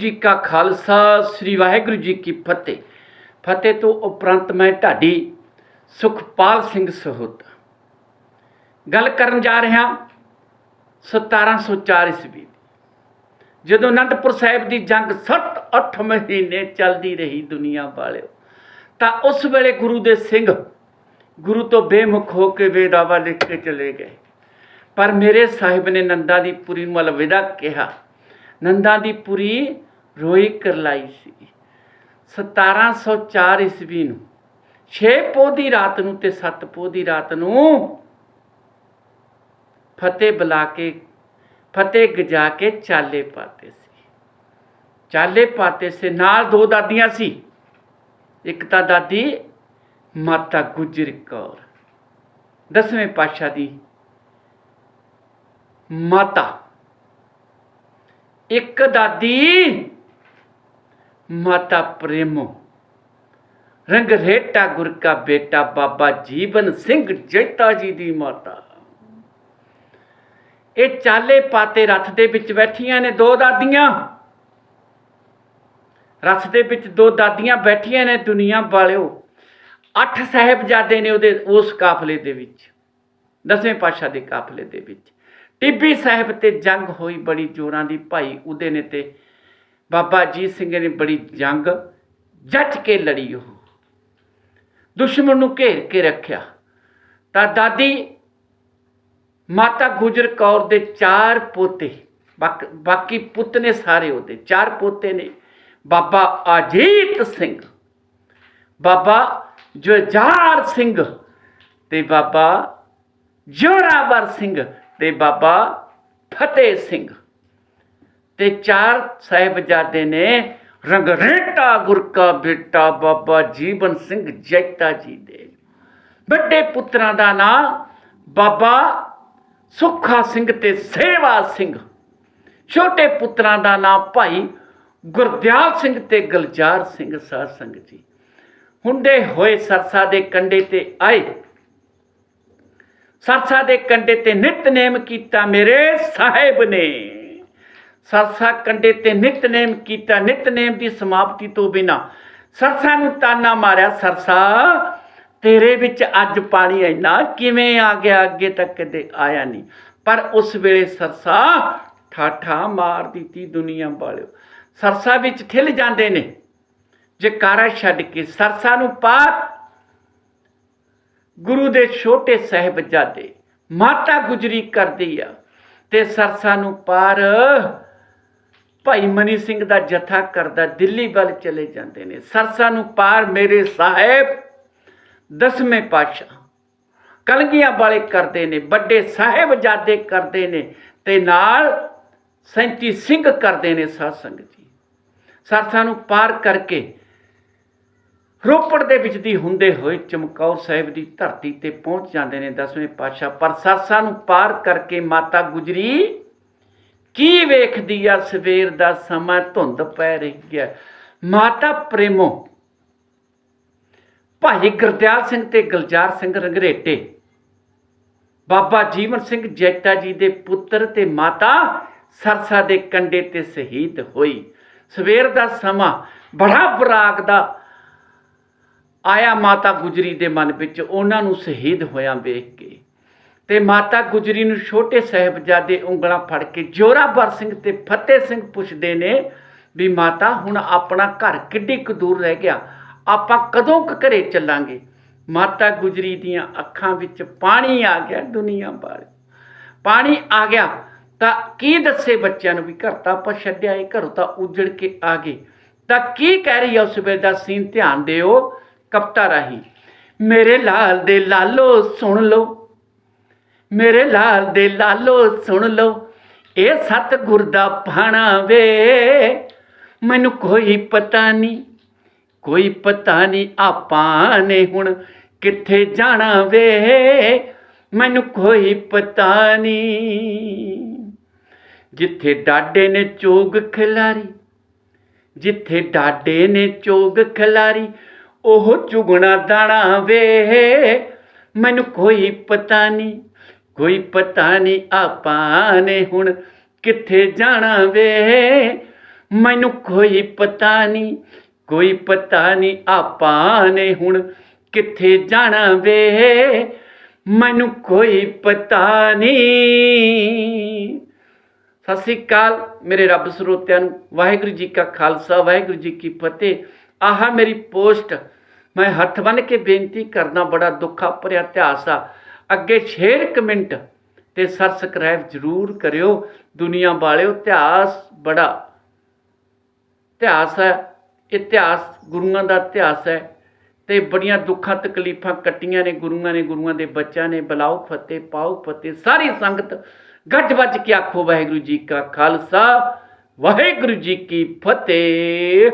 ਜੀ ਕਾ ਖਾਲਸਾ, ਸ੍ਰੀ ਵਾਹਿਗੁਰੂ ਜੀ ਕੀ ਫਤਿਹ। ਫਤਿਹ ਤੋਂ ਉਪਰੰਤ ਮੈਂ ਢਾਡੀ ਸੁਖਪਾਲ ਸਿੰਘ ਸਹੋਤਾ। ਗੱਲ ਕਰਨ ਜਾ ਰਿਹਾ 1704 ਈਸਵੀ ਜਦੋਂ ਅਨੰਦਪੁਰ ਸਾਹਿਬ ਦੀ ਜੰਗ 7-8 ਮਹੀਨੇ ਚੱਲਦੀ ਰਹੀ ਦੁਨੀਆ ਵਾਲਿਓ, ਤਾਂ ਉਸ ਵੇਲੇ ਗੁਰੂ ਦੇ ਸਿੰਘ ਗੁਰੂ ਤੋਂ ਬੇਮੁਖ ਹੋ ਕੇ ਵੇਦਾਵਾ ਲਿਖ ਕੇ ਚਲੇ ਗਏ। ਪਰ ਮੇਰੇ ਸਾਹਿਬ ਨੇ ਨੰਦਾ ਦੀ ਪੁਰੀ ਨੂੰ ਅਲਵਿਦਾ ਕਿਹਾ। ਨੰਦਾ ਦੀ ਪੁਰੀ ਰੋਈ ਕਰਲਾਈ ਸੀ। 1704 ਈਸਵੀ ਨੂੰ 6 ਪੋਹ ਦੀ ਰਾਤ ਨੂੰ ਤੇ 7 ਪੋਹ ਦੀ ਰਾਤ ਨੂੰ ਫਤਿਹ ਬੁਲਾ ਕੇ, ਫਤਿਹ ਗਜਾ ਕੇ ਚਾਲੇ ਪਾਤੇ ਸੀ। ਚਾਲੇ ਪਾਤੇ ਸੇ, ਨਾਲ ਦੋ ਦਾਦੀਆਂ ਸੀ। ਇੱਕ ਤਾਂ ਦਾਦੀ ਮਾਤਾ ਗੁਜਰ ਕੌਰ, ਦਸਵੇਂ ਪਾਤਸ਼ਾਹ ਦੀ ਮਾਤਾ। ਇੱਕ ਦਾਦੀ ਮਾਤਾ ਪ੍ਰੇਮੋ, ਰੰਗ ਰੇਟਾ ਗੁਰ ਕਾ ਬੇਟਾ ਬਾਬਾ ਜੀਵਨ ਸਿੰਘ ਜੈਤਾ ਜੀ ਦੀ ਮਾਤਾ। ਇਹ ਚਾਲੇ ਪਾਤੇ ਰੱਥ ਦੇ ਵਿੱਚ ਬੈਠੀਆਂ ਨੇ ਦੋ ਦਾਦੀਆਂ। ਰੱਥ ਦੇ ਵਿੱਚ ਦੋ ਦਾਦੀਆਂ ਬੈਠੀਆਂ ਨੇ ਦੁਨੀਆ ਵਾਲਿਓ। ਅੱਠ ਸਾਹਿਬਜ਼ਾਦੇ ਨੇ ਉਹਦੇ ਉਸ ਕਾਫਲੇ ਦੇ ਵਿੱਚ, ਦਸਵੇਂ ਪਾਤਸ਼ਾਹ ਦੇ ਕਾਫਲੇ ਦੇ ਵਿੱਚ। ਟਿੱਬੀ ਸਾਹਿਬ ਤੇ ਜੰਗ ਹੋਈ ਬੜੀ ਜੋਰਾਂ ਦੀ, ਭਾਈ ਉਹਦੇ ਨੇ ਤੇ ਬਾਬਾ ਅਜੀਤ ਸਿੰਘ ਨੇ ਬੜੀ ਜੰਗ ਜੱਟ ਕੇ ਲੜੀ ਉਹ। ਦੁਸ਼ਮਣ ਨੂੰ ਘੇਰ ਕੇ ਰੱਖਿਆ। ਤਾਂ ਦਾਦੀ ਮਾਤਾ ਗੁਜਰ ਕੌਰ ਦੇ ਚਾਰ ਪੋਤੇ, ਬਾਕ- ਬਾਕੀ ਪੁੱਤ ਨੇ ਸਾਰੇ ਉਹਦੇ। ਚਾਰ ਪੋਤੇ ਨੇ, ਬਾਬਾ ਅਜੀਤ ਸਿੰਘ, ਬਾਬਾ ਜੁਝਾਰ ਸਿੰਘ ਤੇ ਬਾਬਾ ਜੋਰਾਵਰ ਸਿੰਘ ਤੇ ਬਾਬਾ ਫਤਿਹ ਸਿੰਘ। ਤੇ ਚਾਰ ਸਾਹਿਬਜ਼ਾਦੇ ਨੇ ਰੰਗਰੇਟਾ ਗੁਰ ਕਾ ਬੇਟਾ ਬਾਬਾ ਜੀਵਨ ਸਿੰਘ ਜੈਤਾ ਜੀ ਦੇ। ਵੱਡੇ ਪੁੱਤਰਾਂ ਦਾ ਨਾਂ ਬਾਬਾ ਸੁੱਖਾ ਸਿੰਘ ਤੇ ਸੇਵਾ ਸਿੰਘ। ਛੋਟੇ ਪੁੱਤਰਾਂ ਦਾ ਨਾਂ ਭਾਈ ਗੁਰਦਿਆਲ ਸਿੰਘ ਤੇ ਗਲਜਾਰ ਸਿੰਘ ਸਾਧ ਸੰਗਤ ਜੀ। ਹੁੰਦੇ ਹੋਏ ਸਰਸਾ ਦੇ ਕੰਡੇ ਤੇ ਆਏ। ਸਰਸਾ ਦੇ ਕੰਡੇ ਤੇ ਨਿਤਨੇਮ ਕੀਤਾ ਮੇਰੇ ਸਾਹਿਬ ਨੇ। ਸਰਸਾ ਕੰਡੇ ਤੇ ਨਿਤਨੇਮ ਕੀਤਾ, ਨਿਤਨੇਮ ਦੀ ਸਮਾਪਤੀ ਤੋਂ ਬਿਨਾ ਸਰਸਾ ਨੂੰ ਤਾਨਾ ਮਾਰਿਆ, ਸਰਸਾ, ਤੇਰੇ ਵਿੱਚ ਅੱਜ ਪਾਣੀ ਇੰਨਾ ਕਿਵੇਂ ਆ ਗਿਆ ਅੱਗੇ ਤੱਕ ਕਦੇ ਆਇਆ ਨਹੀਂ। ਪਰ ਉਸ ਵੇਲੇ ਸਰਸਾ ਠਾਠਾ ਮਾਰ ਦਿੱਤੀ ਦੁਨੀਆ ਵਾਲਿਓ। ਸਰਸਾ ਵਿੱਚ ਠਿਲ ਜਾਂਦੇ ਨੇ। ਜਕਾਰਾ ਛੱਡ ਕੇ ਸਰਸਾ ਨੂੰ ਪਾਰ ਗੁਰੂ ਦੇ ਛੋਟੇ ਸਾਹਿਬਜ਼ਾਦੇ ਮਾਤਾ ਗੁਜਰੀ ਕਰਦੀ ਆ ਤੇ ਸਰਸਾ ਨੂੰ ਪਾਰ ਭਾਈ ਮਨੀ ਸਿੰਘ ਦਾ ਜਥਾ ਕਰਦਾ ਦਿੱਲੀ ਵੱਲ ਚਲੇ ਜਾਂਦੇ ਨੇ। ਸਰਸਾ ਨੂੰ ਪਾਰ ਮੇਰੇ ਸਾਹਿਬ, ਦਸਵੇਂ ਪਾਤਸ਼ਾਹ। ਕਲਗੀਆਂ ਵਾਲੇ ਕਰਦੇ ਨੇ, ਵੱਡੇ ਸਾਹਿਬਜ਼ਾਦੇ ਕਰਦੇ ਨੇ ਤੇ ਨਾਲ 37 ਸਿੰਘ ਕਰਦੇ ਨੇ ਸਾਧ ਸੰਗਤ ਜੀ। ਸਰਸਾ ਨੂੰ ਪਾਰ ਕਰਕੇ ਰੋਪੜ ਦੇ ਵਿੱਚ ਦੀ ਹੁੰਦੇ ਹੋਏ ਚਮਕੌਰ ਸਾਹਿਬ ਦੀ ਧਰਤੀ ਤੇ ਪਹੁੰਚ ਜਾਂਦੇ ਨੇ ਦਸਵੇਂ ਪਾਤਸ਼ਾਹ। ਪਰ ਸਰਸਾ ਨੂੰ ਪਾਰ ਕਰਕੇ ਮਾਤਾ ਗੁਜਰੀ ਕੀ ਵੇਖਦੀ ਆ ਸਵੇਰ ਦਾ ਸਮਾਂ? ਧੁੰਦ ਪੈ ਰਹੀ ਹੈ। ਮਾਤਾ ਪ੍ਰੇਮੋ, ਭਾਈ ਗੁਰਦਿਆਲ ਸਿੰਘ ਤੇ ਗਲਜਾਰ ਸਿੰਘ ਰੰਗਰੇਟੇ, ਬਾਬਾ ਜੀਵਨ ਸਿੰਘ ਜੈਤਾ ਜੀ ਦੇ ਪੁੱਤਰ ਤੇ ਮਾਤਾ ਸਰਸਾ ਦੇ ਕੰਡੇ ਤੇ ਸ਼ਹੀਦ ਹੋਈ। ਸਵੇਰ ਦਾ ਸਮਾਂ ਬੜਾ ਬਰਾਕ ਦਾ ਆਇਆ ਮਾਤਾ ਗੁਜਰੀ ਦੇ ਮਨ ਵਿੱਚ। ਉਹਨਾਂ ਨੂੰ ਸ਼ਹੀਦ ਹੋਇਆ ਵੇਖ ਕੇ ਤੇ ਮਾਤਾ ਗੁਜਰੀ ਨੂੰ ਛੋਟੇ ਸਾਹਿਬਜ਼ਾਦੇ ਉਂਗਲਾਂ ਫੜ ਕੇ ਜੋਰਾਵਰ ਸਿੰਘ ਤੇ ਫਤਿਹ ਸਿੰਘ ਪੁੱਛਦੇ ਨੇ ਵੀ ਮਾਤਾ, ਹੁਣ ਆਪਣਾ ਘਰ ਕਿੱਡੀ ਕੁ ਦੂਰ ਰਹਿ ਗਿਆ। ਆਪਾਂ ਕਦੋਂ ਕੁ ਘਰੇ ਚੱਲਾਂਗੇ? ਮਾਤਾ ਗੁਜਰੀ ਦੀਆਂ ਅੱਖਾਂ ਵਿੱਚ ਪਾਣੀ ਆ ਗਿਆ ਦੁਨੀਆ ਬਾਰੇ। ਪਾਣੀ ਆ ਗਿਆ ਤਾਂ ਕੀ ਦੱਸੇ ਬੱਚਿਆਂ ਨੂੰ ਵੀ ਘਰ ਤਾਂ ਆਪਾਂ ਛੱਡਿਆ ਏ, ਘਰੋਂ ਤਾਂ ਉਜੜ ਕੇ ਆ ਗਏ। ਤਾਂ ਕੀ ਕਹਿ ਰਹੀ ਆ ਉਸ ਵੇਲੇ ਦਾ ਸੀਨ? ਧਿਆਨ ਦਿਓ ਕਪਤਾ ਰਾਹੀ। ਮੇਰੇ ਲਾਲ ਦੇ ਲਾਲੋ ਸੁਣ ਲਓ। ਮੇਰੇ ਲਾਲ ਦੇ ਲਾਲੋ ਸੁਣ ਲਓ, ਇਹ ਸਤਿਗੁਰ ਦਾ ਪਾਣਾ ਵੇ। ਮੈਨੂੰ ਕੋਈ ਪਤਾ ਨਹੀਂ, ਕੋਈ ਪਤਾ ਨਹੀਂ ਆਪਾਂ ਨੇ ਹੁਣ ਕਿੱਥੇ ਜਾਣਾ ਵੇ। ਮੈਨੂੰ ਕੋਈ ਪਤਾ ਨਹੀਂ, ਜਿੱਥੇ ਡਾਡੇ ਨੇ ਚੋਗ ਖਿਲਾਰੀ, ਜਿੱਥੇ ਡਾਡੇ ਨੇ ਚੋਗ ਖਿਲਾਰੀ, ਉਹ ਚੁਗਣਾ ਦਾਣਾ ਵੇ। ਮੈਨੂੰ ਕੋਈ ਪਤਾ ਨਹੀਂ ਕੋਈ ਪਤਾ ਨਹੀਂ ਆਪਾਂ ਨੇ ਹੁਣ ਕਿੱਥੇ ਜਾਣਾ ਵੇ। ਮੈਨੂੰ ਕੋਈ ਪਤਾ ਨਹੀਂ ਕੋਈ ਪਤਾ ਨਹੀਂ ਆਪਾਂ ਨੇ ਹੁਣ ਕਿੱਥੇ ਜਾਣਾ ਵੇ। ਮੈਨੂੰ ਕੋਈ ਪਤਾ ਨਹੀਂ ਸਤਿ ਸ੍ਰੀ ਅਕਾਲ, ਮੇਰੇ ਰੱਬ ਸਰੋਤਿਆਂ ਨੂੰ ਵਾਹਿਗੁਰੂ ਜੀ ਕਾ ਖਾਲਸਾ, ਵਾਹਿਗੁਰੂ ਜੀ ਕੀ ਫਤਿਹ। ਆਹ ਮੇਰੀ ਪੋਸਟ, ਮੈਂ ਹੱਥ ਬੰਨ ਕੇ ਬੇਨਤੀ ਕਰਦਾ, ਬੜਾ ਦੁੱਖਾ ਭਰਿਆ ਇਤਿਹਾਸ ਆ। ਅੱਗੇ ਸ਼ੇਅਰ ਕਮੈਂਟ ਤੇ ਸਬਸਕ੍ਰਾਈਬ ਜ਼ਰੂਰ ਕਰਿਓ। ਦੁਨੀਆ ਵਾਲਿਓ, ਇਤਿਹਾਸ ਬੜਾ ਇਤਿਹਾਸ ਹੈ। ਇਤਿਹਾਸ, ਗੁਰੂਆਂ ਦਾ ਇਤਿਹਾਸ ਹੈ ਤੇ ਬੜੀਆਂ ਦੁੱਖਾਂ, ਤਕਲੀਫਾਂ ਕੱਟੀਆਂ ਨੇ ਗੁਰੂਆਂ ਨੇ, ਗੁਰੂਆਂ ਦੇ ਬੱਚਿਆਂ ਨੇ। ਬਲਾਓ ਫਤਿਹ, ਪਾਓ ਫਤਿਹ। ਸਾਰੀ ਸੰਗਤ ਗੱਜ ਵੱਜ ਕੇ ਆਖੋ, ਵਾਹਿਗੁਰੂ ਜੀ ਕਾ ਖਾਲਸਾ, ਵਾਹਿਗੁਰੂ ਜੀ ਕੀ ਫਤਿਹ।